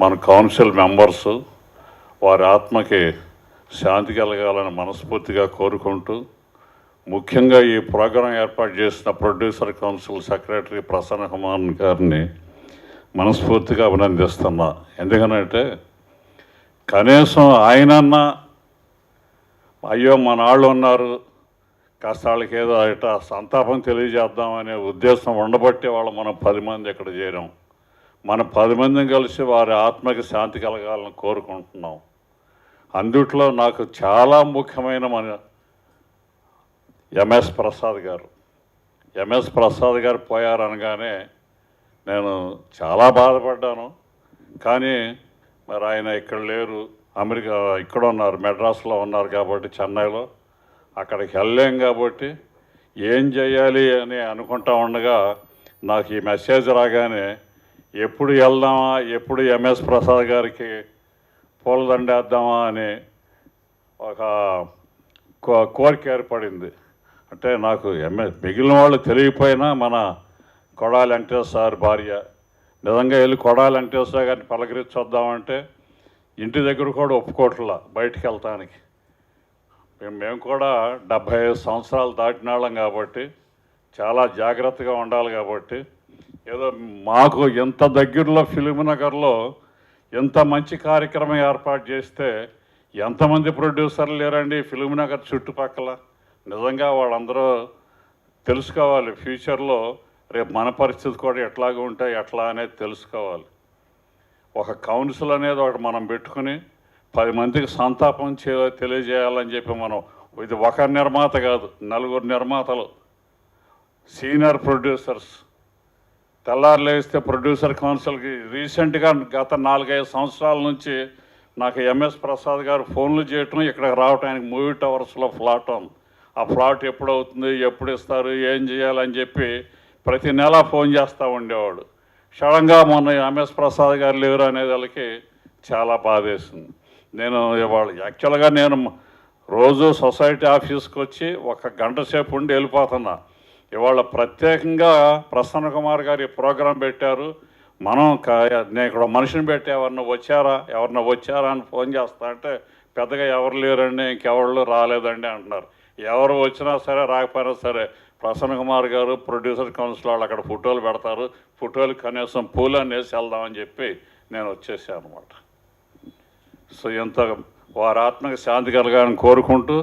మన council members వారి ఆత్మకి శాంతి కలగాలని మనస్ఫూర్తిగా కోరుకుంటూ ముఖ్యంగా ఈ ప్రోగ్రాం ఏర్పాటు చేసిన producer council secretary Prasanna Kumar గారిని మనస్ఫూర్తిగా అభినందిస్తున్నా. ఎందుకనంటే కనీసం ఆయనన్నా అయ్యో మన వాళ్ళు ఉన్నారు కాస్త వాళ్ళకి ఏదో ఇట సంతాపం తెలియజేద్దామనే ఉద్దేశం ఉండబట్టే వాళ్ళు మనం పది మంది ఇక్కడ చేరాం. మన పది మందిని కలిసి వారి ఆత్మకి శాంతి కలగాలని కోరుకుంటున్నాం. అందుట్లో నాకు చాలా ముఖ్యమైన మన ఎంఎస్ ప్రసాద్ గారు. ఎంఎస్ ప్రసాద్ గారు పోయారనగానే నేను చాలా బాధపడ్డాను. కానీ మరి ఆయన ఇక్కడ లేరు. అమెరికా ఇక్కడ ఉన్నారు మెడ్రాస్లో ఉన్నారు కాబట్టి చెన్నైలో. అక్కడికి వెళ్ళాం కాబట్టి ఏం చేయాలి అని అనుకుంటా ఉండగా నాకు ఈ మెసేజ్ రాగానే ఎప్పుడు వెళ్దామా ఎప్పుడు ఎంఎస్ ప్రసాద్ గారికి పూలదండేద్దామా అని ఒక కో- కోరిక ఏర్పడింది. అంటే నాకు ఎంఎస్ మిగిలిన వాళ్ళు తెలియపోయినా మన కొడాలి వెంకటేశ్వర సార్ భార్య నిజంగా వెళ్ళి కొడాలి వెంకటేశ్వర గారిని పలకరించొద్దామంటే ఇంటి దగ్గర కూడా ఒప్పుకోట్లా బయటికి వెళ్తానికి. మేము మేము కూడా డెబ్భై ఐదు సంవత్సరాలు దాటిన వాళ్ళం కాబట్టి చాలా జాగ్రత్తగా ఉండాలి కాబట్టి ఏదో మాకు ఎంత దగ్గరలో ఫిలింనగర్లో ఎంత మంచి కార్యక్రమం ఏర్పాటు చేస్తే ఎంతమంది ప్రొడ్యూసర్లు లేరండి ఫిలింనగర్ చుట్టుపక్కల? నిజంగా వాళ్ళందరూ తెలుసుకోవాలి. ఫ్యూచర్లో రేపు మన పరిస్థితి కూడా ఎట్లాగా ఉంటాయి ఎట్లా అనేది తెలుసుకోవాలి. ఒక కౌన్సిల్ అనేది ఒకటి మనం పెట్టుకుని పది మందికి సంతాపం చే తెలియజేయాలని చెప్పి మనం ఇది ఒక నిర్మాత కాదు నలుగురు నిర్మాతలు సీనియర్ ప్రొడ్యూసర్స్. తెల్లారు లేస్తే ప్రొడ్యూసర్ కౌన్సిల్కి రీసెంట్గా గత నాలుగైదు సంవత్సరాల నుంచి నాకు ఎంఎస్ ప్రసాద్ గారు ఫోన్లు చేయటం ఇక్కడికి రావటానికి మూవీ టవర్స్లో ఫ్లాట్ ఉంది ఆ ఫ్లాట్ ఎప్పుడు అవుతుంది ఎప్పుడు ఇస్తారు ఏం చేయాలని చెప్పి ప్రతి నెల ఫోన్ చేస్తూ ఉండేవాడు. సడన్గా మొన్న ఎంఎస్ ప్రసాద్ గారు లేరు అనే వాళ్ళకి చాలా బాధేసింది. నేను ఇవాళ యాక్చువల్గా నేను రోజు సొసైటీ ఆఫీస్కి వచ్చి ఒక గంట సేపు ఉండి వెళ్ళిపోతున్నా. ఇవాళ ప్రత్యేకంగా ప్రసన్న కుమార్ గారి ప్రోగ్రాం పెట్టారు. మనం నేను ఇక్కడ మనిషిని పెట్టి ఎవరన్నా వచ్చారా ఎవరన్నా వచ్చారా అని ఫోన్ చేస్తా అంటే పెద్దగా ఎవరు లేరండి ఇంకెవరు రాలేదండి అంటున్నారు. ఎవరు వచ్చినా సరే రాకపోయినా సరే ప్రసన్న కుమార్ గారు ప్రొడ్యూసర్ కౌన్సిల్ వాళ్ళు అక్కడ ఫోటోలు పెడతారు. ఫోటోలు కనీసం పూలు అనేసి వెళ్దామని చెప్పి నేను వచ్చేసాను అనమాట సో ఎంత వారి ఆత్మకు శాంతి కలగాలని కోరుకుంటూ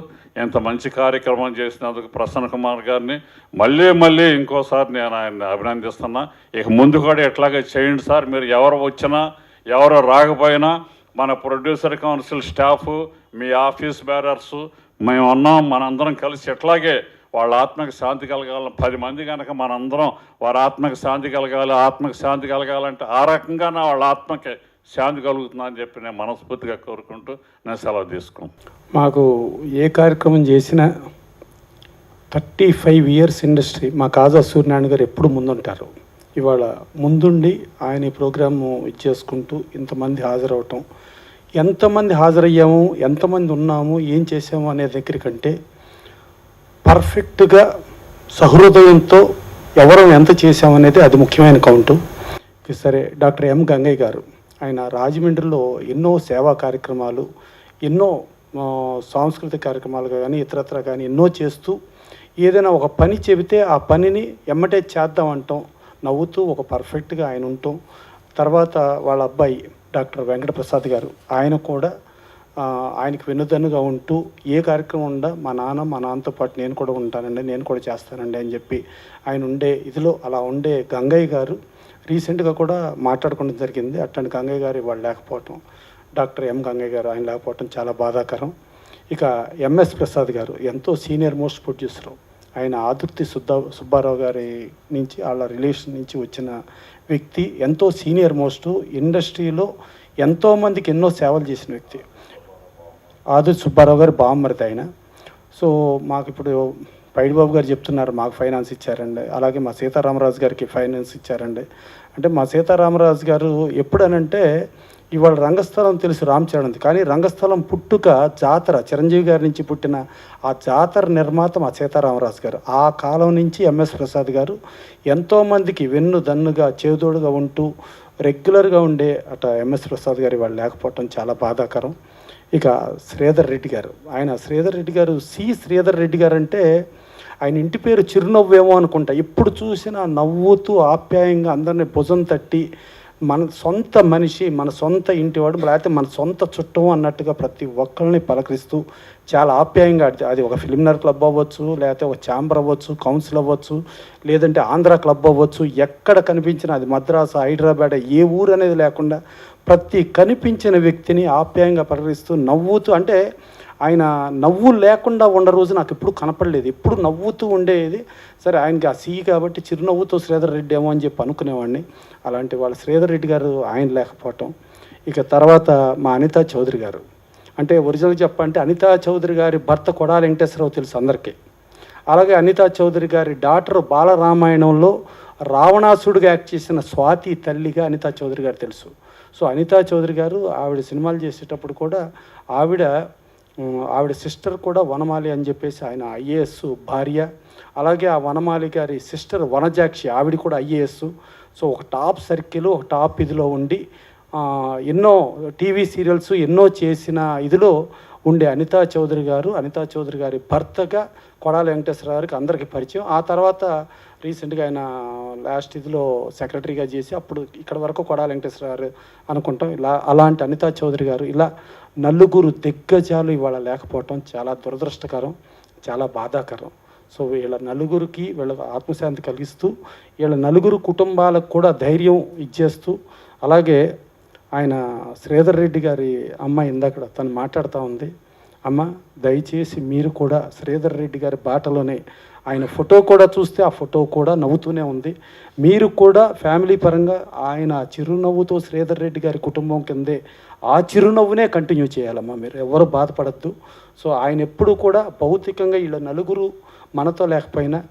ఇంత మంచి కార్యక్రమం చేసినందుకు ప్రసన్న కుమార్ గారిని మళ్ళీ మళ్ళీ ఇంకోసారి నేను ఆయన్ని అభినందిస్తున్నా. ఇక ముందు కూడా ఎట్లాగే చేయండి సార్. మీరు ఎవరు వచ్చినా ఎవరు రాకపోయినా మన ప్రొడ్యూసర్ కౌన్సిల్ స్టాఫ్ మీ ఆఫీస్ బేరర్స్ మేము ఉన్నాం మనందరం కలిసి ఎట్లాగే వాళ్ళ ఆత్మకు శాంతి కలగాలని పది మంది కనుక మనందరం వారి ఆత్మకు శాంతి కలగాలి ఆత్మకు శాంతి కలగాలంటే ఆ రకంగానే వాళ్ళ ఆత్మకి శాంతి కలుగుతుందని చెప్పి నేను మనస్ఫూర్తిగా కోరుకుంటూ నేను సెలవు తీసుకున్నాను మాకు ఏ కార్యక్రమం చేసినా థర్టీ ఫైవ్ ఇయర్స్ ఇండస్ట్రీ మా కాజా సూర్యనారాయణ గారు ఎప్పుడు ముందుంటారు. ఇవాళ ముందుండి ఆయన ఈ ప్రోగ్రాము ఇచ్చేసుకుంటూ ఇంతమంది హాజరవటం. ఎంతమంది హాజరయ్యాము ఎంతమంది ఉన్నాము ఏం చేసాము అనే దగ్గర కంటే పర్ఫెక్ట్గా సహృదయంతో ఎవరం ఎంత చేసామనేది అది ముఖ్యమైన కౌంటు. సరే డాక్టర్ ఎం గంగయ్య గారు ఆయన రాజమండ్రిలో ఎన్నో సేవా కార్యక్రమాలు ఎన్నో సాంస్కృతిక కార్యక్రమాలు కానీ ఇతరత్ర కానీ ఎన్నో చేస్తూ ఏదైనా ఒక పని చెబితే ఆ పనిని ఎమ్మటే చేద్దాం అంటాం నవ్వుతూ ఒక పర్ఫెక్ట్గా ఆయన ఉంటాం. తర్వాత వాళ్ళ అబ్బాయి డాక్టర్ వెంకటప్రసాద్ గారు ఆయన కూడా ఆయనకు ఆయనకి వెన్నుదన్నుగా ఉంటూ ఏ కార్యక్రమం ఉండా మా నాన్న మా నాన్నతో పాటు నేను కూడా ఉంటానండి నేను కూడా చేస్తానండి అని చెప్పి ఆయన ఉండే ఇదిలో అలా ఉండే గంగయ్య గారు రీసెంట్గా కూడా మాట్లాడుకోవడం జరిగింది. అట్లాంటి గంగయ్య గారు ఇవాళ లేకపోవటం డాక్టర్ ఎం గంగయ్య గారు ఆయన లేకపోవటం చాలా బాధాకరం. ఇక ఎంఎస్ ప్రసాద్ గారు ఎంతో సీనియర్ మోస్ట్ ప్రొడ్యూసరు. ఆయన ఆదుర్తి సుద్దా సుబ్బారావు గారి నుంచి వాళ్ళ రిలేషన్ నుంచి వచ్చిన వ్యక్తి ఎంతో సీనియర్ మోస్ట్ ఇండస్ట్రీలో ఎంతోమందికి ఎన్నో సేవలు చేసిన వ్యక్తి. ఆదుర్తి సుబ్బారావు గారు బామ్మరిది ఆయన. సో మాకు ఇప్పుడు పైడిబాబు గారు చెప్తున్నారు మాకు ఫైనాన్స్ ఇచ్చారండి. అలాగే మా సీతారామరాజు గారికి ఫైనాన్స్ ఇచ్చారండి. అంటే మా సీతారామరాజు గారు ఎప్పుడనంటే ఇవాళ రంగస్థలం తెలుసు రామచరణ్ది కానీ రంగస్థలం పుట్టుక జాతర చిరంజీవి గారి నుంచి పుట్టిన ఆ జాతర నిర్మాత మా సీతారామరాజు గారు. ఆ కాలం నుంచి ఎంఎస్ ప్రసాద్ గారు ఎంతోమందికి వెన్ను దన్నుగా చేదోడుగా ఉంటూ రెగ్యులర్గా ఉండే అట ఎంఎస్ ప్రసాద్ గారు వాళ్ళు లేకపోవటం చాలా బాధాకరం. ఇక శ్రీధర్ రెడ్డి గారు ఆయన శ్రీధర్ రెడ్డి గారు సి శ్రీధర్ రెడ్డి గారు అంటే ఆయన ఇంటి పేరు చిరునవ్వేమో అనుకుంటా. ఎప్పుడు చూసినా నవ్వుతూ ఆప్యాయంగా అందరినీ భుజం తట్టి మన సొంత మనిషి మన సొంత ఇంటివాడు లేకపోతే మన సొంత చుట్టం అన్నట్టుగా ప్రతి ఒక్కరిని పలకరిస్తూ చాలా ఆప్యాయంగా అది- ఒక ఫిలిమినర్ క్లబ్ అవ్వచ్చు లేకపోతే ఒక ఛాంబర్ అవ్వచ్చు కౌన్సిల్ అవ్వచ్చు లేదంటే ఆంధ్ర క్లబ్ అవ్వచ్చు ఎక్కడ కనిపించినా అది మద్రాసు హైదరాబాద్ ఏ ఊరు అనేది లేకుండా ప్రతి కనిపించిన వ్యక్తిని ఆప్యాయంగా పలకరిస్తూ నవ్వుతూ అంటే ఆయన నవ్వు లేకుండా ఉన్న రోజు నాకు ఎప్పుడు కనపడలేదు. ఎప్పుడు నవ్వుతూ ఉండేది సరే ఆయనకి ఆ సీ కాబట్టి చిరునవ్వుతో శ్రీధర్ రెడ్డి ఏమో అని చెప్పి అనుకునేవాడిని. అలాంటి వాళ్ళ శ్రీధర్ రెడ్డి గారు ఆయన లేకపోవటం. ఇక తర్వాత మా అనితా చౌదరి గారు. అంటే ఒరిజినల్ చెప్పంటే అనితా చౌదరి గారి భర్త కొడాల వెంకటేశ్వరరావు తెలుసు అందరికీ. అలాగే అనితా చౌదరి గారి డాటర్ బాలరామాయణంలో రావణాసుడిగా యాక్ట్ చేసిన స్వాతి తల్లిగా అనితా చౌదరి గారు తెలుసు. సో అనితా చౌదరి గారు ఆవిడ సినిమాలు చేసేటప్పుడు కూడా ఆవిడ ఆవిడ సిస్టర్ కూడా వనమాలి అని చెప్పేసి ఆయన ఐఏఎస్ భార్య. అలాగే ఆ వనమాలి గారి సిస్టర్ వనజాక్షి ఆవిడ కూడా ఐఏఎస్. సో ఒక టాప్ సర్కిల్ ఒక టాప్ ఇదిలో ఉండి ఎన్నో టీవీ సీరియల్స్ ఎన్నో చేసిన ఇదిలో ఉండే అనితా చౌదరి గారు. అనితా చౌదరి గారి భర్తగా కొడాలి వెంకటేశ్వర గారికి అందరికీ పరిచయం. ఆ తర్వాత రీసెంట్గా ఆయన లాస్ట్ ఇదిలో సెక్రటరీగా చేసి అప్పుడు ఇక్కడ వరకు కొడా వెంకటేశ్వర గారు అనుకుంటాం. ఇలా అలాంటి అనితా చౌదరి గారు ఇలా నలుగురు దిగ్గజాలు ఇవాళ లేకపోవటం చాలా దురదృష్టకరం చాలా బాధాకరం. సో వీళ్ళ నలుగురికి వీళ్ళ ఆత్మశాంతి కలిగిస్తూ వీళ్ళ నలుగురు కుటుంబాలకు కూడా ధైర్యం ఇచ్చేస్తూ అలాగే ఆయన శ్రీధర్ రెడ్డి గారి అమ్మాయి ఇందాక తను మాట్లాడుతూ ఉంది. అమ్మ దయచేసి మీరు కూడా శ్రీధర్ రెడ్డి గారి బాటలోనే ఆయన ఫోటో కూడా చూస్తే ఆ ఫోటో కూడా నవ్వుతూనే ఉంది. మీరు కూడా ఫ్యామిలీ పరంగా ఆయన చిరునవ్వుతో శ్రీధర్ రెడ్డి గారి కుటుంబం కిందే ఆ చిరునవ్వునే కంటిన్యూ చేయాలమ్మా. మీరు ఎవరు బాధపడద్దు. సో ఆయన ఎప్పుడు కూడా భౌతికంగా వీళ్ళ నలుగురు మనతో లేకపోయినా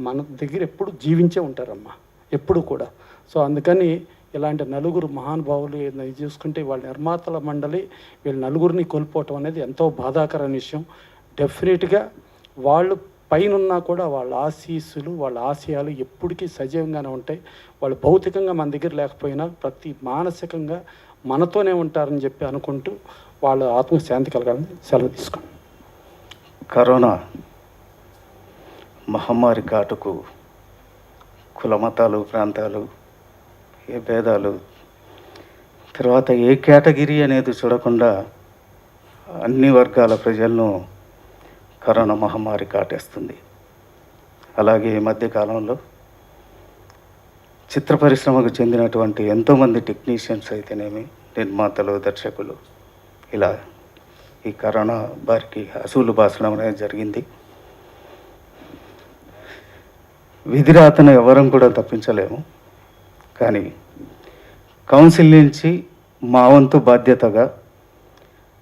మన దగ్గర ఎప్పుడు జీవించే ఉంటారమ్మా. ఎప్పుడు కూడా. సో అందుకని ఇలాంటి నలుగురు మహానుభావులు చూసుకుంటే వాళ్ళ నిర్మాతల మండలి వీళ్ళ నలుగురిని కోల్పోవటం అనేది ఎంతో బాధాకరమైన విషయం. డెఫినెట్గా వాళ్ళు పైనున్నా కూడా వాళ్ళ ఆశీస్సులు వాళ్ళ ఆశయాలు ఎప్పటికీ సజీవంగానే ఉంటాయి. వాళ్ళు భౌతికంగా మన దగ్గర లేకపోయినా ప్రతి మానసికంగా మనతోనే ఉంటారని చెప్పి అనుకుంటూ వాళ్ళ ఆత్మశాంతి కలగాలని సెలవు తీసుకోండి కరోనా మహమ్మారి కాటుకు కుల మతాలు ప్రాంతాలు ఏ భేదాలు? తర్వాత ఏ కేటగిరీ అనేది చూడకుండా అన్ని వర్గాల ప్రజలను కరోనా మహమ్మారి కాటేస్తుంది. అలాగే ఈ మధ్యకాలంలో చిత్ర పరిశ్రమకు చెందినటువంటి ఎంతోమంది టెక్నీషియన్స్ అయితేనేమి నిర్మాతలు దర్శకులు ఇలా ఈ కరోనా బారికి అసూలు బాసడం అనేది జరిగింది. విధిరాతను ఎవరం కూడా తప్పించలేము. కానీ కౌన్సిల్ నుంచి మా వంతు బాధ్యతగా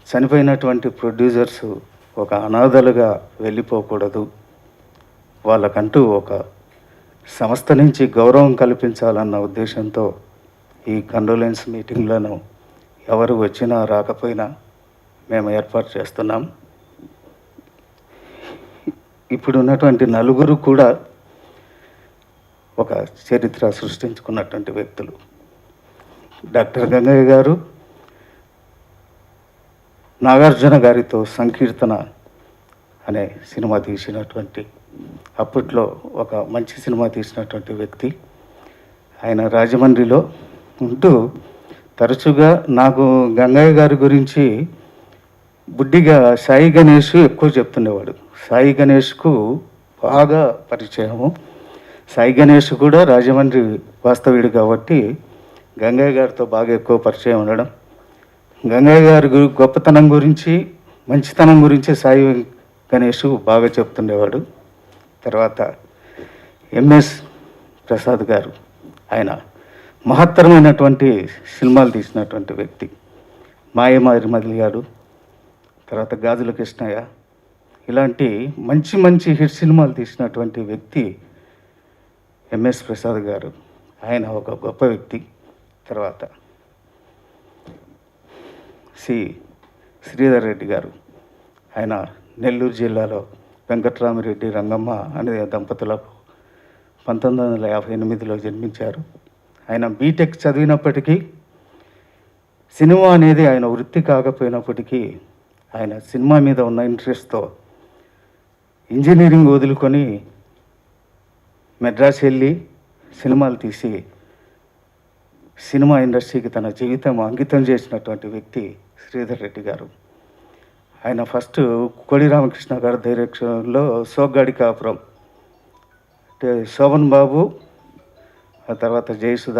చనిపోయినటువంటి ప్రొడ్యూసర్స్ ఒక అనాథలుగా వెళ్ళిపోకూడదు. వాళ్ళకంటూ ఒక సంస్థ నుంచి గౌరవం కల్పించాలన్న ఉద్దేశంతో ఈ కండోలెన్స్ మీటింగ్లను ఎవరు వచ్చినా రాకపోయినా మేము ఏర్పాటు చేస్తున్నాం. ఇప్పుడున్నటువంటి నలుగురు కూడా ఒక చరిత్ర సృష్టించుకున్నటువంటి వ్యక్తులు. డాక్టర్ గంగయ్య గారు నాగార్జున గారితో సంకీర్తన అనే సినిమా తీసినటువంటి అప్పట్లో ఒక మంచి సినిమా తీసినటువంటి వ్యక్తి. ఆయన రాజమండ్రిలో ఉంటూ తరచుగా నాకు గంగయ్య గారి గురించి బుడ్డిగా సాయి గణేష్ ఎక్కువ చెప్తుండేవాడు. సాయి గణేష్కు బాగా పరిచయము. సాయి గణేష్ కూడా రాజమండ్రి వాస్తవ్యుడు కాబట్టి గంగయ్య గారితో బాగా ఎక్కువ పరిచయం ఉండడం. గంగయ్య గారి గొప్పతనం గురించి మంచితనం గురించి సాయి గణేష్ బాగా చెప్తుండేవాడు. తర్వాత ఎంఎస్ ప్రసాద్ గారు ఆయన మహత్తరమైనటువంటి సినిమాలు తీసినటువంటి వ్యక్తి. మాయమారి మదిలిగాడు. తర్వాత గాజుల కృష్ణయ్య. ఇలాంటి మంచి మంచి హిట్ సినిమాలు తీసినటువంటి వ్యక్తి ఎంఎస్ ప్రసాద్ గారు. ఆయన ఒక గొప్ప వ్యక్తి. తర్వాత సి శ్రీధర్ రెడ్డి గారు. ఆయన నెల్లూరు జిల్లాలో వెంకట్రామిరెడ్డి రంగమ్మ అనే దంపతులకు పంతొమ్మిది వందల యాభై ఎనిమిదిలో జన్మించారు. ఆయన బీటెక్ చదివినప్పటికీ సినిమా అనేది ఆయన వృత్తి కాకపోయినప్పటికీ ఆయన సినిమా మీద ఉన్న ఇంట్రెస్ట్తో ఇంజనీరింగ్ వదులుకొని మెడ్రాస్ వెళ్ళి సినిమాలు తీసి సినిమా ఇండస్ట్రీకి తన జీవితం అంకితం చేసినటువంటి వ్యక్తి శ్రీధర్ రెడ్డి గారు. ఆయన ఫస్ట్ కోడి రామకృష్ణ గారి డైరెక్షన్లో సోగ్గాడి కాపురం. అంటే శోభన్ బాబు ఆ తర్వాత జయసుధ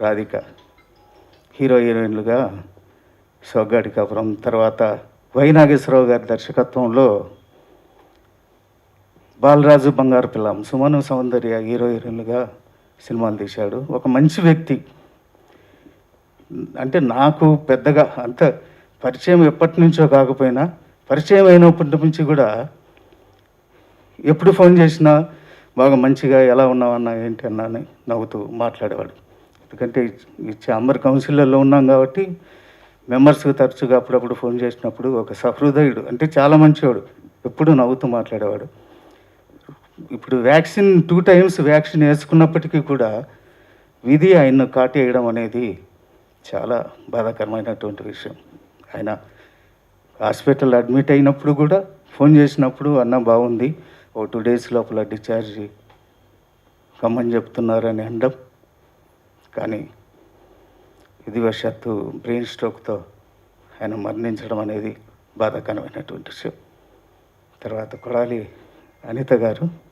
రాధిక. హీరో హీరోయిన్లుగా సోగ్గాడి కాపురం. తర్వాత వై నాగేశ్వరరావు గారి దర్శకత్వంలో బాలరాజు బంగారు పిల్లం సుమను సౌందర్య హీరో హీరోయిన్లుగా సినిమాలు తీశాడు. ఒక మంచి వ్యక్తి. అంటే నాకు పెద్దగా అంత పరిచయం ఎప్పటి నుంచో కాకపోయినా పరిచయం అయినప్పటి నుంచి కూడా ఎప్పుడు ఫోన్ చేసినా బాగా మంచిగా ఎలా ఉన్నావన్నా ఏంటి అన్నా అని నవ్వుతూ మాట్లాడేవాడు. ఎందుకంటే ఈ చాంబర్ కౌన్సిల్లో ఉన్నాం కాబట్టి మెంబర్స్ తరచుగా అప్పుడప్పుడు ఫోన్ చేసినప్పుడు ఒక సహృదయుడు అంటే చాలా మంచివాడు. ఎప్పుడు నవ్వుతూ మాట్లాడేవాడు. ఇప్పుడు వ్యాక్సిన్ టూ టైమ్స్ వ్యాక్సిన్ వేసుకున్నప్పటికీ కూడా విధి ఆయన్ను కాటేయడం అనేది చాలా బాధాకరమైనటువంటి విషయం. ఆయన హాస్పిటల్ అడ్మిట్ అయినప్పుడు కూడా ఫోన్ చేసినప్పుడు అన్న బాగుంది ఓ టూ డేస్ లోపల డిశ్చార్జ్ కమ్మని చెప్తున్నారని అనడం కానీ విధివశాత్తు బ్రెయిన్ స్ట్రోక్తో ఆయన మరణించడం అనేది బాధాకరమైనటువంటి విషయం. తర్వాత కొడాలి అనిత గారు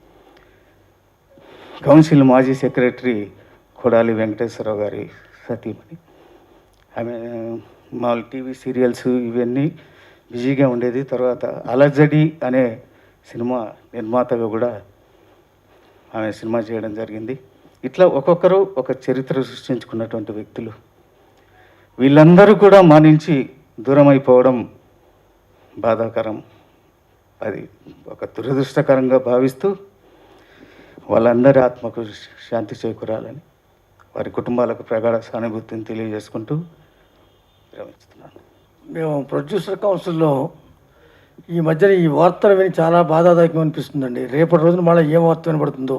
కౌన్సిల్ మాజీ సెక్రటరీ కొడాలి వెంకటేశ్వరరావు గారి సతీమణి. ఆమె మామూలు టీవీ సీరియల్స్ ఇవన్నీ బిజీగా ఉండేది. తర్వాత అలజడి అనే సినిమా నిర్మాతగా కూడా ఆమె సినిమా చేయడం జరిగింది. ఇట్లా ఒక్కొక్కరు ఒక చరిత్ర సృష్టించుకున్నటువంటి వ్యక్తులు. వీళ్ళందరూ కూడా మా నుంచి దూరం అయిపోవడం బాధాకరం. అది ఒక దురదృష్టకరంగా భావిస్తూ వాళ్ళందరి ఆత్మకు శాంతి చేకూరాలని వారి కుటుంబాలకు ప్రగాఢ సానుభూతిని తెలియజేసుకుంటూ విరమిస్తున్నాను. మేము ప్రొడ్యూసర్ కౌన్సిల్లో ఈ మధ్యన ఈ వార్తలు విని చాలా బాధాదాయకం అనిపిస్తుందండి. రేపటి రోజున మళ్ళీ ఏం వార్త వినబడుతుందో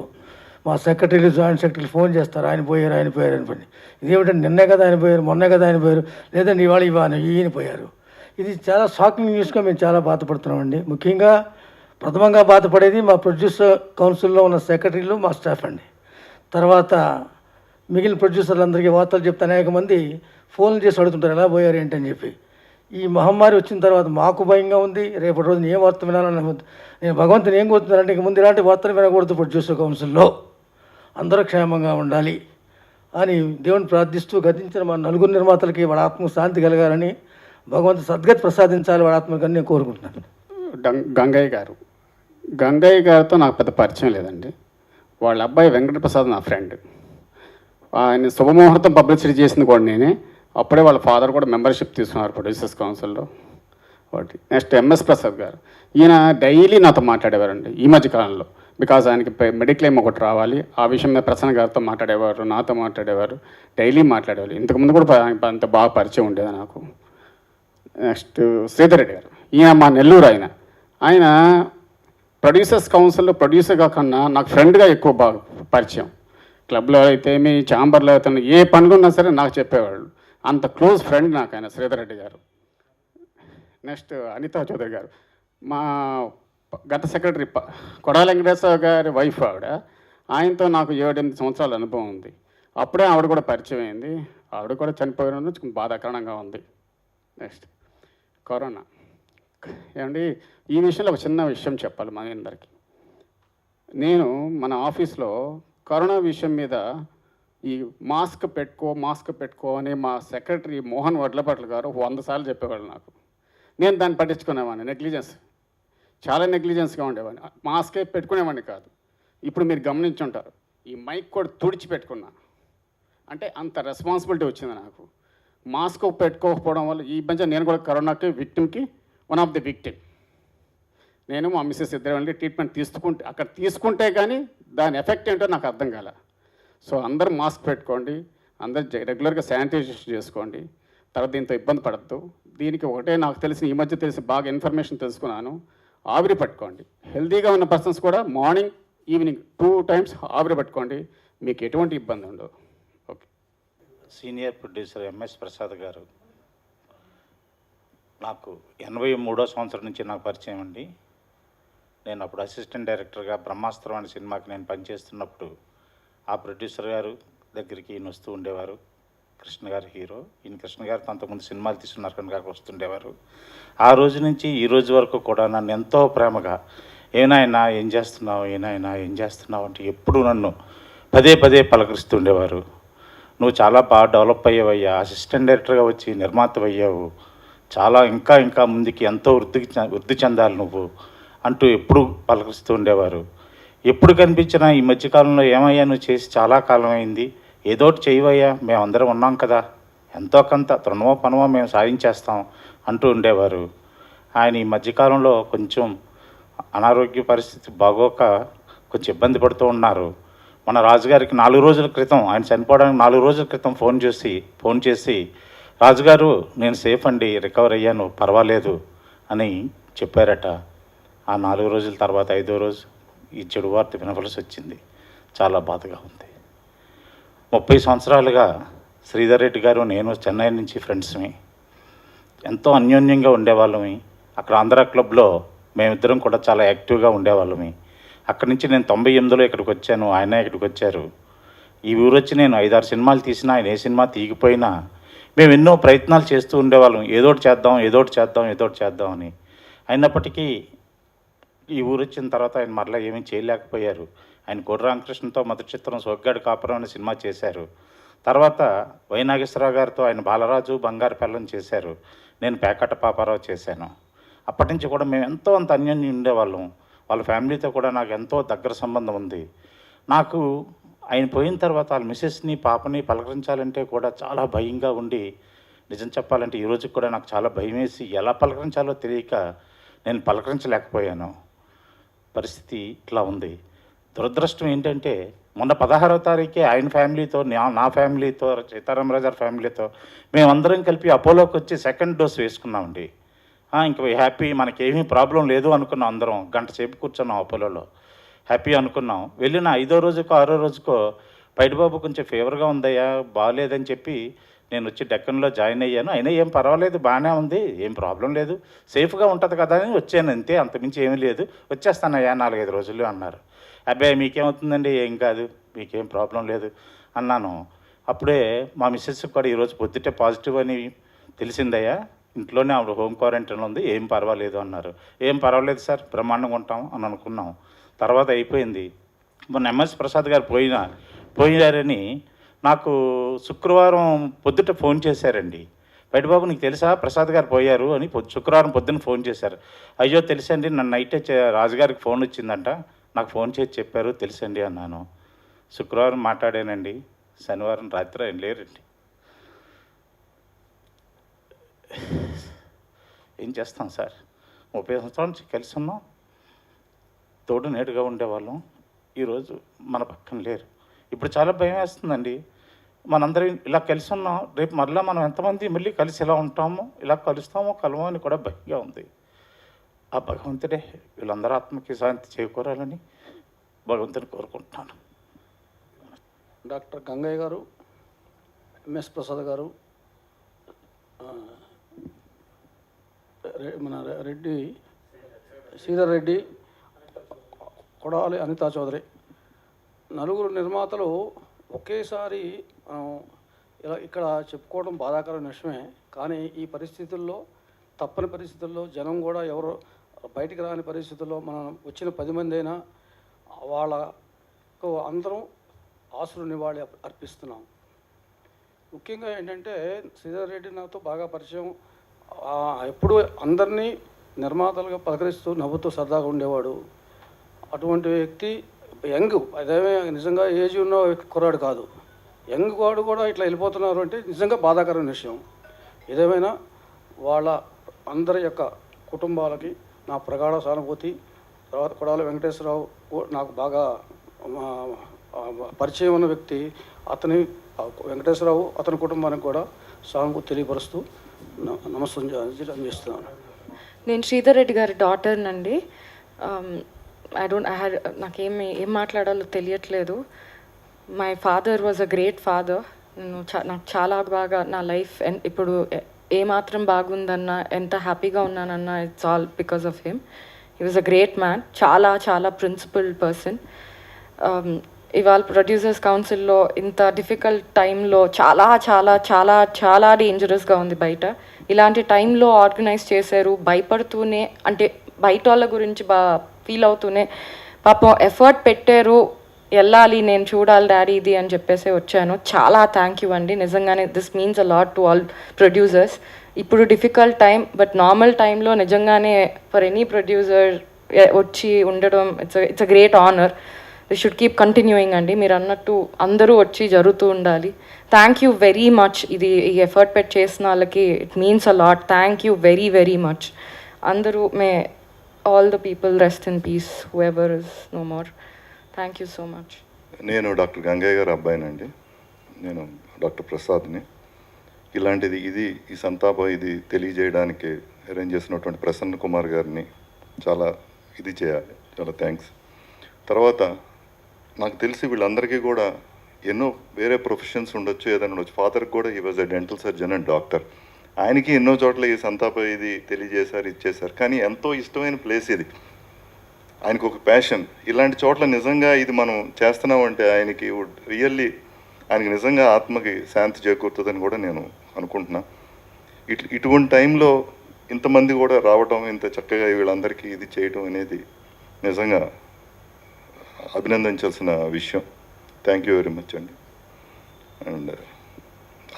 మా సెక్రటరీలు జాయింట్ సెక్రటరీలు ఫోన్ చేస్తారు. ఆయన పోయారు ఆయన పోయారు అనిపండి ఇదేమిటంటే నిన్నే కదా ఆయన పోయారు మొన్నే కదా ఆయన పోయారు లేదండి ఇవాళ ఇవాళ ఈయన పోయారు. ఇది చాలా షాకింగ్ న్యూస్గా మేము చాలా బాధపడుతున్నామండి. ముఖ్యంగా ప్రథమంగా బాధపడేది మా ప్రొడ్యూసర్ కౌన్సిల్లో ఉన్న సెక్రటరీలు మా స్టాఫ్ అండి. తర్వాత మిగిలిన ప్రొడ్యూసర్లందరికీ వార్తలు చెప్తే అనేక మంది ఫోన్లు చేసి అడుగుతుంటారు ఎలా పోయారు ఏంటని చెప్పి. ఈ మహమ్మారి వచ్చిన తర్వాత మాకు భయంగా ఉంది. రేపటి రోజున ఏం వార్త వినాలని నేను భగవంతుని ఏం కోరుతున్నానంటే ఇక ముందు ఇలాంటి వార్తలు వినకూడదు ప్రొడ్యూసర్ కౌన్సిల్లో. అందరూ క్షేమంగా ఉండాలి అని దేవుని ప్రార్థిస్తూ గతించిన మా నలుగురు నిర్మాతలకి వాళ్ళ ఆత్మకు శాంతి కలగాలని భగవంతు సద్గతి ప్రసాదించాలి వాళ్ళ ఆత్మకని నేను కోరుకుంటున్నాను. గంగయ్య గారు. గంగయ్య గారితో నాకు పెద్ద పరిచయం లేదండి. వాళ్ళ అబ్బాయి వెంకటప్రసాద్ నా ఫ్రెండ్. ఆయన శుభముహూర్తం పబ్లిసిటీ చేసింది కూడా నేనే. అప్పుడే వాళ్ళ ఫాదర్ కూడా మెంబర్షిప్ తీసుకున్నారు ప్రొడ్యూసర్స్ కౌన్సిల్లో. ఒకటి. నెక్స్ట్ ఎంఎస్ ప్రసాద్ గారు. ఈయన డైలీ నాతో మాట్లాడేవారండి ఈ మధ్య కాలంలో. బికాజ్ ఆయనకి మెడిక్లెయిమ్ ఒకటి రావాలి. ఆ విషయం మీద ప్రసన్న గారితో మాట్లాడేవారు నాతో మాట్లాడేవారు. డైలీ మాట్లాడేవారు ఇంతకుముందు కూడా ఆయన అంత బాగా పరిచయం ఉండేది నాకు. నెక్స్ట్ శ్రీధర్ రెడ్డి గారు. ఈయన మా నెల్లూరు ఆయన. ఆయన ప్రొడ్యూసర్స్ కౌన్సిల్లో ప్రొడ్యూసర్గా కన్నా నాకు ఫ్రెండ్గా ఎక్కువ బాగా పరిచయం. క్లబ్లో అయితే మీ ఛాంబర్లో అయితే ఏ పనులు ఉన్నా సరే నాకు చెప్పేవాళ్ళు. అంత క్లోజ్ ఫ్రెండ్ నాకు ఆయన శ్రీధర్ రెడ్డి గారు. నెక్స్ట్ అనితా చౌదరి గారు. మా గత సెక్రటరీ ప- కొడాల వెంకటేశ్వర గారి వైఫ్ ఆవిడ. ఆయనతో నాకు ఏడెనిమిది సంవత్సరాల అనుభవం ఉంది. అప్పుడే ఆవిడ కూడా పరిచయం అయింది. ఆవిడ కూడా చనిపోయిన బాధాకరణంగా ఉంది. Next corona. ఏమండి? ఈ విషయంలో ఒక చిన్న విషయం చెప్పాలి మన అందరికీ. నేను మన ఆఫీస్లో కరోనా విషయం మీద ఈ మాస్క్ పెట్టుకో మాస్క్ పెట్టుకో అని మా సెక్రటరీ మోహన్ వడ్లపట్ల గారు వంద సార్లు చెప్పేవాళ్ళు నాకు. నేను దాన్ని పట్టించుకునేవాడిని నెగ్లిజెన్స్. చాలా నెగ్లిజెన్స్గా ఉండేవాడిని. మాస్కే పెట్టుకునేవాడిని కాదు. ఇప్పుడు మీరు గమనించుంటారు ఈ మైక్ కూడా తుడిచి పెట్టుకున్నా. అంటే అంత రెస్పాన్సిబిలిటీ వచ్చింది నాకు. మాస్క్ పెట్టుకోకపోవడం వల్ల ఈ మధ్య నేను కూడా కరోనాకి విక్టిమ్కి వన్ ఆఫ్ ది విక్టిమ్ నేను మా మిస్సెస్ ఇద్దరు వెళ్ళి ట్రీట్మెంట్ తీసుకుంటే అక్కడ తీసుకుంటే కానీ దాని ఎఫెక్ట్ ఏంటో నాకు అర్థం కాల. సో అందరూ మాస్క్ పెట్టుకోండి అందరు రెగ్యులర్గా శానిటైజేషన్ చేసుకోండి. తర్వాత దీంతో ఇబ్బంది పడద్దు. దీనికి ఒకటే నాకు తెలిసిన ఈ మధ్య తెలిసి బాగా ఇన్ఫర్మేషన్ తెలుసుకున్నాను. ఆవిరి పట్టుకోండి. హెల్తీగా ఉన్న పర్సన్స్ కూడా మార్నింగ్ ఈవినింగ్ టూ టైమ్స్ ఆవిరి పట్టుకోండి. మీకు ఎటువంటి ఇబ్బంది ఉండదు. Okay senior producer MS Prasad గారు. నాకు ఎనభై మూడో సంవత్సరం నుంచి నాకు పరిచయం అండి. నేను అప్పుడు అసిస్టెంట్ డైరెక్టర్గా బ్రహ్మాస్త్రం అనే సినిమాకి నేను పనిచేస్తున్నప్పుడు ఆ ప్రొడ్యూసర్ గారు దగ్గరికి ఈయన వస్తూ ఉండేవారు. కృష్ణ గారు హీరో. ఈయన కృష్ణ గారితో అంతకుముందు సినిమాలు తీస్తున్నారు కనుక వస్తుండేవారు. ఆ రోజు నుంచి ఈ రోజు వరకు కూడా నన్ను ఎంతో ప్రేమగా ఏనాయనా ఏం చేస్తున్నావు? ఏనాయనా ఏం చేస్తున్నావు? అంటే ఎప్పుడు నన్ను పదే పదే పలకరిస్తుండేవారు నువ్వు చాలా బాగా డెవలప్ అయ్యావయ్యా. అసిస్టెంట్ డైరెక్టర్గా వచ్చి నిర్మాత అయ్యావు చాలా ఇంకా ఇంకా ముందుకి ఎంతో వృద్ధికి వృద్ధి చెందాలి నువ్వు అంటూ ఎప్పుడు పలకరిస్తూ ఉండేవారు. ఎప్పుడు కనిపించినా ఈ మధ్యకాలంలో ఏమయ్యా నువ్వు చేసి చాలా కాలం అయింది ఏదో ఒకటి చేయవయ్యా మేమందరం ఉన్నాం కదా. ఎంతో కొంత తృణమో పనమో మేము సాధించేస్తాం అంటూ ఉండేవారు. ఆయన ఈ మధ్యకాలంలో కొంచెం అనారోగ్య పరిస్థితి బాగోక కొంచెం ఇబ్బంది పడుతూ ఉన్నారు. మన రాజుగారికి నాలుగు రోజుల క్రితం ఆయన చనిపోవడానికి నాలుగు రోజుల క్రితం ఫోన్ చేసి ఫోన్ చేసి రాజుగారు నేను సేఫ్ అండి రికవర్ అయ్యాను పర్వాలేదు అని చెప్పారట. ఆ నాలుగు రోజుల తర్వాత ఐదో రోజు ఈ చెడు వార్త వినవలసి వచ్చింది. చాలా బాధగా ఉంది. ముప్పై సంవత్సరాలుగా శ్రీధర్ రెడ్డి గారు నేను చెన్నై నుంచి ఫ్రెండ్స్మి. ఎంతో అన్యోన్యంగా ఉండేవాళ్ళమి. అక్కడ ఆంధ్ర క్లబ్లో మేమిద్దరం కూడా చాలా యాక్టివ్గా ఉండేవాళ్ళమి. అక్కడి నుంచి నేను తొంభై ఎనిమిదిలో ఇక్కడికి వచ్చాను ఆయన ఇక్కడికి వచ్చారు. ఈ ఊరు వచ్చి నేను ఐదారు సినిమాలు తీసినా ఆయన ఏ సినిమా తీగిపోయినా మేము ఎన్నో ప్రయత్నాలు చేస్తూ ఉండేవాళ్ళం. ఏదోటి చేద్దాం ఏదోటి చేద్దాం ఏదోటి చేద్దాం అని. అయినప్పటికీ ఈ ఊరు వచ్చిన తర్వాత ఆయన మరలా ఏమీ చేయలేకపోయారు. ఆయన కోటి రామకృష్ణతో మొదటి చిత్రం సొగ్గాడు కాపురం అనే సినిమా చేశారు. తర్వాత వైనాగేశ్వరరావు గారితో ఆయన బాలరాజు బంగారు పెళ్ళం చేశారు. నేను పేకట పాపారావు చేశాను. అప్పటి నుంచి కూడా మేము ఎంతో అంత అన్యోన్యం ఉండేవాళ్ళం. వాళ్ళ ఫ్యామిలీతో కూడా నాకు ఎంతో దగ్గర సంబంధం ఉంది. నాకు ఆయన పోయిన తర్వాత వాళ్ళ మిసెస్ని పాపని పలకరించాలంటే కూడా చాలా భయంగా ఉండి నిజం చెప్పాలంటే ఈరోజు కూడా నాకు చాలా భయం వేసి ఎలా పలకరించాలో తెలియక నేను పలకరించలేకపోయాను. పరిస్థితి ఇట్లా ఉంది. దురదృష్టం ఏంటంటే మొన్న పదహారవ తారీఖే ఆయన ఫ్యామిలీతో నా ఫ్యామిలీతో సీతారామరాజు గారి ఫ్యామిలీతో మేమందరం కలిపి అపోలోకి వచ్చి సెకండ్ డోస్ వేసుకున్నామండి. ఇంక హ్యాపీ మనకేమీ ప్రాబ్లం లేదు అనుకున్నాం అందరం. గంట సేపు కూర్చున్నాం అపోలోలో. హ్యాపీ అనుకున్నాం. వెళ్ళిన ఐదో రోజుకో ఆరో రోజుకో పైడిబాబు కొంచెం ఫీవర్గా ఉందయ్యా బాగాలేదని చెప్పి నేను వచ్చి డెక్కన్లో జాయిన్ అయ్యాను. అయినా ఏం పర్వాలేదు బాగానే ఉంది ఏం ప్రాబ్లం లేదు. సేఫ్గా ఉంటుంది కదా అని వచ్చాను అంతే అంతమించి ఏమీ లేదు. వచ్చేస్తానయ్యా నాలుగైదు రోజులు అన్నారు. అబ్బాయి మీకేమవుతుందండి? ఏం కాదు మీకేం ప్రాబ్లం లేదు అన్నాను. అప్పుడే మా మిస్సెస్ కూడా ఈరోజు పొద్దుటే పాజిటివ్ అని తెలిసిందయ్యా. ఇంట్లోనే ఆవిడ హోమ్ క్వారంటైన్లో ఉంది ఏం పర్వాలేదు అన్నారు. ఏం పర్వాలేదు సార్ బ్రహ్మాండంగా ఉంటాం అని అనుకున్నాం. తర్వాత అయిపోయింది. మొన్న ఎంఎస్ ప్రసాద్ గారు పోయిన పోయారని నాకు శుక్రవారం పొద్దుట ఫోన్ చేశారండి. బయటబాబు నీకు తెలుసా? ప్రసాద్ గారు పోయారు అని శుక్రవారం పొద్దున్న ఫోన్ చేశారు. అయ్యో తెలుసండి నన్ను నైటే రాజుగారికి ఫోన్ వచ్చిందంట. నాకు ఫోన్ చేసి చెప్పారు తెలుసండి అన్నాను. శుక్రవారం మాట్లాడానండి. శనివారం రాత్రి ఆయన లేరండి. ఏం చేస్తాం సార్? ముప్పై సంవత్సరాల నుంచి కలిసి ఉన్నాం. తోడు నేటుగా ఉండేవాళ్ళం. ఈరోజు మన పక్కన లేరు. ఇప్పుడు చాలా భయం వేస్తుందండి. మనందరం ఇలా కలిసి ఉన్నాం. రేపు మరలా మనం ఎంతమంది మళ్ళీ కలిసి ఇలా ఉంటామో ఇలా కలుస్తామో కలమో అని కూడా భయంగా ఉంది. ఆ భగవంతుడే వీళ్ళందరూ ఆత్మకి శాంతి చేకూరాలని భగవంతుని కోరుకుంటున్నాను. డాక్టర్ గంగయ్య గారు ఎంఎస్ ప్రసాద్ గారు మన రెడ్డి శ్రీధర్ రెడ్డి కొడాలి అనితా చౌదరి. నలుగురు నిర్మాతలు ఒకేసారి మనం ఇలా ఇక్కడ చెప్పుకోవడం బాధాకరమైన విషయమే. కానీ ఈ పరిస్థితుల్లో తప్పని పరిస్థితుల్లో జనం కూడా ఎవరు బయటికి రాని పరిస్థితుల్లో మనం వచ్చిన పది మంది అయినా వాళ్ళకు అందరం ఆసులు నివాళి అర్పిస్తున్నాం. ముఖ్యంగా ఏంటంటే శ్రీధర్ రెడ్డి నాతో బాగా పరిచయం. ఎప్పుడూ అందరినీ నిర్మాతలుగా పలకరిస్తూ నవ్వుతూ సరదాగా ఉండేవాడు. అటువంటి వ్యక్తి యంగ్. అదేమే నిజంగా ఏజ్ ఉన్న కుర్రాడు కాదు. యంగ్ వాడు కూడా ఇట్లా వెళ్ళిపోతున్నారు అంటే నిజంగా బాధాకరమైన విషయం. ఏదేమైనా వాళ్ళ అందరి యొక్క కుటుంబాలకి నా ప్రగాఢ సానుభూతి తర్వాత కొడాల వెంకటేశ్వరరావు నాకు బాగా పరిచయం ఉన్న వ్యక్తి అతని వెంకటేశ్వరరావు అతని కుటుంబానికి కూడా సానుభూతి తెలియపరుస్తూ నమస్కారం చేస్తున్నాను నేను శ్రీధర్ రెడ్డి గారి డాటర్నండి. ఐ డోంట్ ఐ హ్యాడ్ నాకేం ఏం మాట్లాడాలో తెలియట్లేదు. My father was a great father నేను నాకు చాలా బాగా నా లైఫ్ ఇప్పుడు ఏ- ఏమాత్రం బాగుందన్నా ఎంత హ్యాపీగా ఉన్నానన్నా it's all because of him he was a great man చాలా చాలా ప్రిన్సిపల్ పర్సన్ um, ఇవాళ ప్రొడ్యూసర్స్ కౌన్సిల్లో ఇంత డిఫికల్ట్ టైంలో చాలా చాలా చాలా చాలా డేంజరస్గా ఉంది బయట. ఇలాంటి టైంలో ఆర్గనైజ్ చేశారు భయపడుతూనే అంటే బయట వాళ్ళ గురించి బా ఫీల్ అవుతూనే పాపం ఎఫర్ట్ పెట్టారు వెళ్ళాలి నేను చూడాలి డాడీ ఇది అని చెప్పేసి వచ్చాను. చాలా థ్యాంక్ యూ అండి. నిజంగానే this means a lot to all producers ఇప్పుడు డిఫికల్ట్ టైం బట్ నార్మల్ టైంలో నిజంగానే ఫర్ ఎనీ ప్రొడ్యూసర్ వచ్చి ఉండడం it's it's a great honour they should keep continuing అండి. మీరు అన్నట్టు అందరూ వచ్చి జరుగుతూ ఉండాలి. థ్యాంక్ యూ వెరీ మచ్ ఇది ఈ ఎఫర్ట్ పెట్టి చేసిన వాళ్ళకి it means a lot thank you very very much అందరూ may all the people rest in peace who is no more thank you so much నేను డాక్టర్ గంగయ్య గారు అబ్బాయినండి. నేను డాక్టర్ ప్రసాద్ని. ఇలాంటిది ఇది ఈ సంతాపం ఇది తెలియజేయడానికి అరేంజ్ చేసినటువంటి ప్రసన్న కుమార్ గారిని చాలా ఇది చేయాలి. చాలా థ్యాంక్స్. తర్వాత నాకు తెలిసి వీళ్ళందరికీ కూడా ఎన్నో వేరే ప్రొఫెషన్స్ ఉండొచ్చు. ఏదైనా ఉండొచ్చు. ఫాదర్కి కూడా ఈ was a dental surgeon and doctor ఆయనకి ఎన్నో చోట్ల ఈ సంతాప ఇది తెలియజేశారు ఇచ్చేశారు. కానీ ఎంతో ఇష్టమైన ప్లేస్ ఇది. ఆయనకు ఒక ప్యాషన్ ఇలాంటి చోట్ల నిజంగా ఇది మనం చేస్తున్నామంటే ఆయనకి రియల్లీ ఆయనకి నిజంగా ఆత్మకి శాంతి చేకూరుతుందని కూడా నేను అనుకుంటున్నా. ఇటు ఇటువంటి టైంలో ఇంతమంది కూడా రావటం ఇంత చక్కగా వీళ్ళందరికీ ఇది చేయటం అనేది నిజంగా అభినందించాల్సిన విషయం. థ్యాంక్ యూ వెరీ మచ్ అండి. అండ్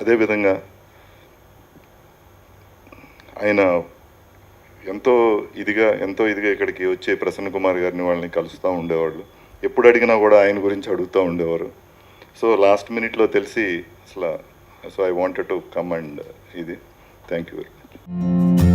అదేవిధంగా ఆయన ఎంతో ఇదిగా ఎంతో ఇదిగా ఇక్కడికి వచ్చే ప్రసన్న కుమార్ గారిని వాళ్ళని కలుస్తూ ఉండేవాళ్ళు. ఎప్పుడు అడిగినా కూడా ఆయన గురించి అడుగుతూ ఉండేవారు. సో లాస్ట్ మినిట్లో తెలిసి అసలు so I wanted to come and ఇది. Thank you very much